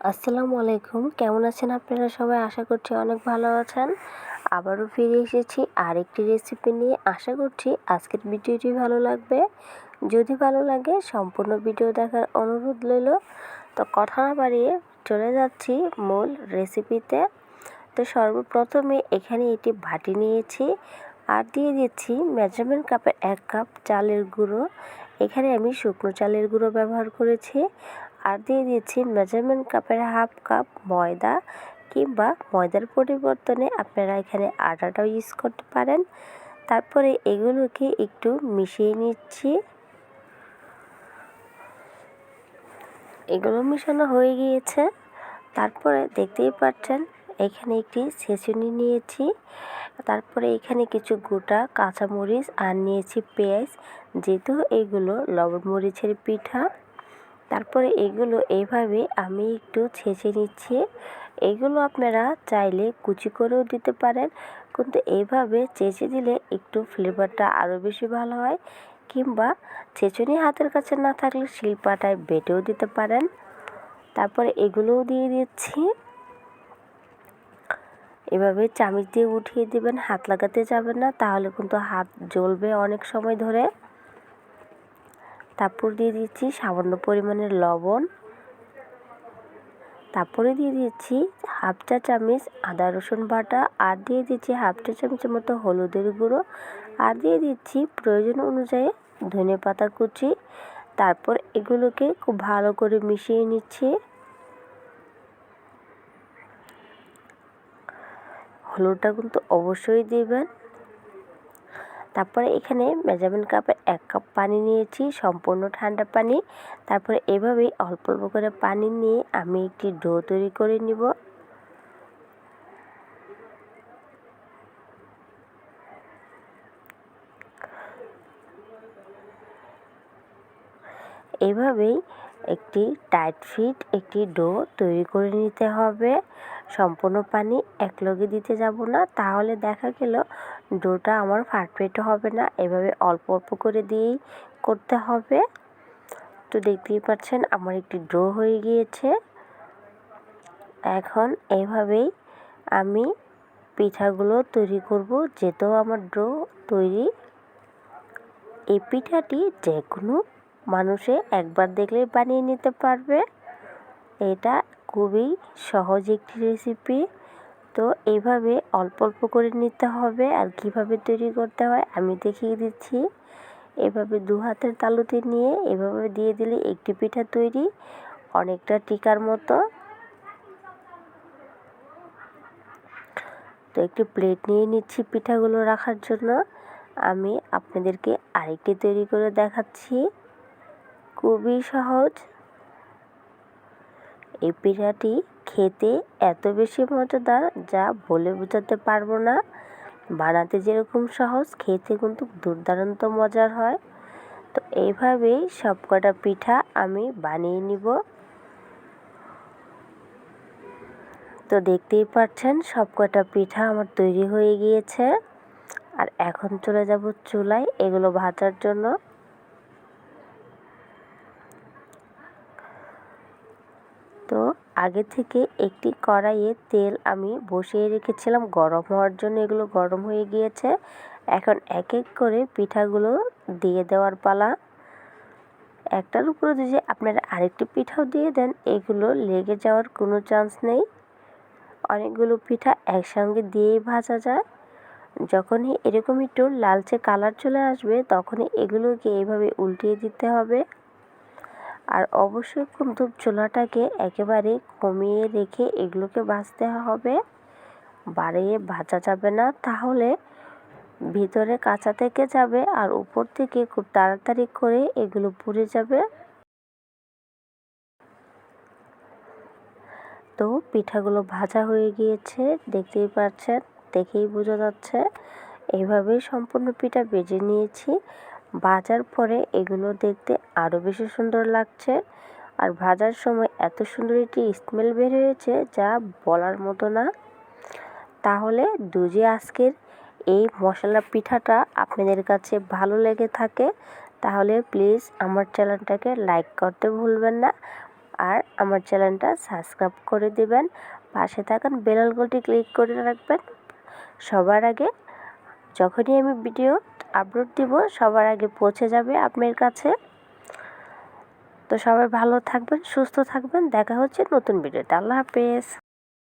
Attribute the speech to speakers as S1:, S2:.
S1: আসসালামু আলাইকুম। কেমন আছেন আপনারা সবাই? আশা করছি অনেক ভালো আছেন। আবারও ফিরে এসেছি আরেকটি রেসিপি নিয়ে। আশা করছি আজকের ভিডিওটি ভালো লাগবে। যদি ভালো লাগে, সম্পূর্ণ ভিডিও দেখার অনুরোধ রইল। তো কথা না বাড়িয়ে চলে যাচ্ছি মূল রেসিপিতে তো সর্বপ্রথমে এখানে একটি ভাটি নিয়েছি আর দিয়ে দিচ্ছি মেজারমেন্ট কাপের এক কাপ চালের গুঁড়ো। এখানে আমি শুকনো চালের গুঁড়ো ব্যবহার করেছি। আর দিয়ে দিচ্ছি মেজারমেন্ট কাপের হাফ কাপ ময়দা কিংবা ময়দার পরিবর্তনে আপনারা এখানে আটাটাও ইউজ করতে পারেন। তারপরে এগুলোকে একটু মিশিয়ে নিচ্ছি। এগুলো মিশানো হয়ে গিয়েছে। তারপরে দেখতেই পাচ্ছেন, এখানে একটি ছেঁচুনি নিয়েছি। তারপরে এখানে কিছু গোটা কাঁচামরিচ আর নিয়েছি পেঁয়াজ। যেহেতু এগুলো লবণ মরিচের পিঠা। তারপরে এগুলো এইভাবে আমি একটু ছেঁচে নিচ্ছি। এগুলো আপনারা চাইলে কুচি করেও দিতে পারেন, কিন্তু এইভাবে চেঁচে দিলে একটু ফ্লেভারটা আরও বেশি ভালো হয়, কিংবা ছেঁচুনি হাতের কাছে না থাকলে শিল্পাটায় বেটেও দিতে পারেন। তারপরে এগুলোও দিয়ে দিচ্ছি। এভাবে চামিচ দিয়ে উঠিয়ে দেবেন, হাত লাগাতে যাবেন না, তাহলে কিন্তু হাত জ্বলবে অনেক সময় ধরে। তারপর দিয়ে দিচ্ছি সামান্য পরিমাণের লবণ। তারপরে দিয়ে দিচ্ছি হাফ চা চামচ আদা রসুন বাটা আর দিয়ে দিচ্ছি হাফ চা চামচের মতো হলুদের গুঁড়ো আর দিয়ে দিচ্ছি প্রয়োজন অনুযায়ী ধনে পাতা কুচি। তারপর এগুলোকে খুব ভালো করে মিশিয়ে নিচ্ছি। হলুদটা কিন্তু অবশ্যই দেবেন। তারপরে এখানে মেজারমেন্ট কাপে এক কাপ পানি নিয়েছি, সম্পূর্ণ ঠান্ডা পানি। তারপরে এভাবেই অল্প অল্প করে পানি নিয়ে আমি একটি ডো তৈরি করে নিব। এভাবেই একটি টাইট ফিট একটি ডো তৈরি করে নিতে হবে। সম্পূর্ণ পানি এক লগে দিতে যাব না, তাহলে দেখা গেল ডোটা আমার পারফেক্ট হবে না, এভাবে অল্প অল্প করে দিয়েই করতে হবে। তো দেখতেই পাচ্ছেন আমার একটি ড্রো হয়ে গিয়েছে। এখন এভাবেই আমি পিঠাগুলো তৈরি করব যেতেও আমার ড্রো তৈরি। এই পিঠাটি যে কোনো মানুষে একবার দেখলেই বানিয়ে নিতে পারবে। এটা খুবই সহজ একটি রেসিপি তো এইভাবে অল্প অল্প করে নিতে হবে। আর কীভাবে তৈরি করতে হয় আমি দেখিয়ে দিচ্ছি। এভাবে দু হাতের তালুতে নিয়ে এভাবে দিয়ে দিলে একটি পিঠা তৈরি অনেকটা টিকার মতো। তো একটি প্লেট নিয়ে নিচ্ছি পিঠাগুলো রাখার জন্য। আমি আপনাদেরকে আরেকটি তৈরি করে দেখাচ্ছি। খুবই সহজ। এই পিঠাটি খেতে এত বেশি মজাদার যা বলে বোঝাতে পারব না। বানাতে যেরকম সহজ, খেতে কিন্তু দুর্দান্ত মজার হয়। তো এইভাবেই সব কটা পিঠা আমি বানিয়ে নিব। তো দেখতেই পাচ্ছেন সব কটা পিঠা আমার তৈরি হয়ে গিয়েছে। আর এখন চলে যাব চুলায় এগুলো ভাজার জন্য। তো আগে থেকে একটি কড়াইয়ে তেল আমি বসিয়ে রেখেছিলাম। গরম হওয়ার জন্য এগুলো গরম হয়ে গিয়েছে। এখন এক এক করে পিঠাগুলো দিয়ে দেওয়ার পালা। একটার উপরে যদি আপনারা আরেকটি পিঠাও দিয়ে দেন, এগুলো লেগে যাওয়ার কোনো চান্স নেই। অনেকগুলো পিঠা একসঙ্গে দিয়েই ভাজা যায়। যখনই এরকম একটু লালচে কালার চলে আসবে, তখনই এগুলোকে এইভাবে উল্টিয়ে দিতে হবে। আর অবশ্যই কিন্তু চুলাটাকে একেবারে কমিয়ে রেখে এগুলোকে ভাজতে হবে। বাড়িয়ে ভাজা যাবে না, তাহলে ভিতরে কাঁচা থেকে যাবে আর উপর থেকে খুব তাড়াতাড়ি করে এগুলো পুড়ে যাবে। তো পিঠাগুলো ভাজা হয়ে গিয়েছে, দেখতেই পাচ্ছেন, দেখেই বোঝা যাচ্ছে। এইভাবেই সম্পূর্ণ পিঠা বেজে নিয়েছি। ভাজার পরে এগুলো দেখতে আরও বেশি সুন্দর লাগছে। আর ভাজার সময় এত সুন্দর একটি স্মেল বের হয়েছে যা বলার মতো না। তাহলে দুজি আজকের এই মশলা পিঠাটা আপনাদের কাছে ভালো লেগে থাকে, তাহলে প্লিজ আমার চ্যানেলটাকে লাইক করতে ভুলবেন না। আর আমার চ্যানেলটা সাবস্ক্রাইব করে দেবেন। পাশে থাকান বেলাল গোলটি ক্লিক করে রাখবেন। সবার আগে যখনই আমি ভিডিও আপলোড দিব, সবার আগে পৌঁছে যাবে আপনার কাছে। তো সবাই ভালো থাকবেন, সুস্থ থাকবেন, দেখা হচ্ছে নতুন ভিডিওতে। আল্লাহ হাফেজ।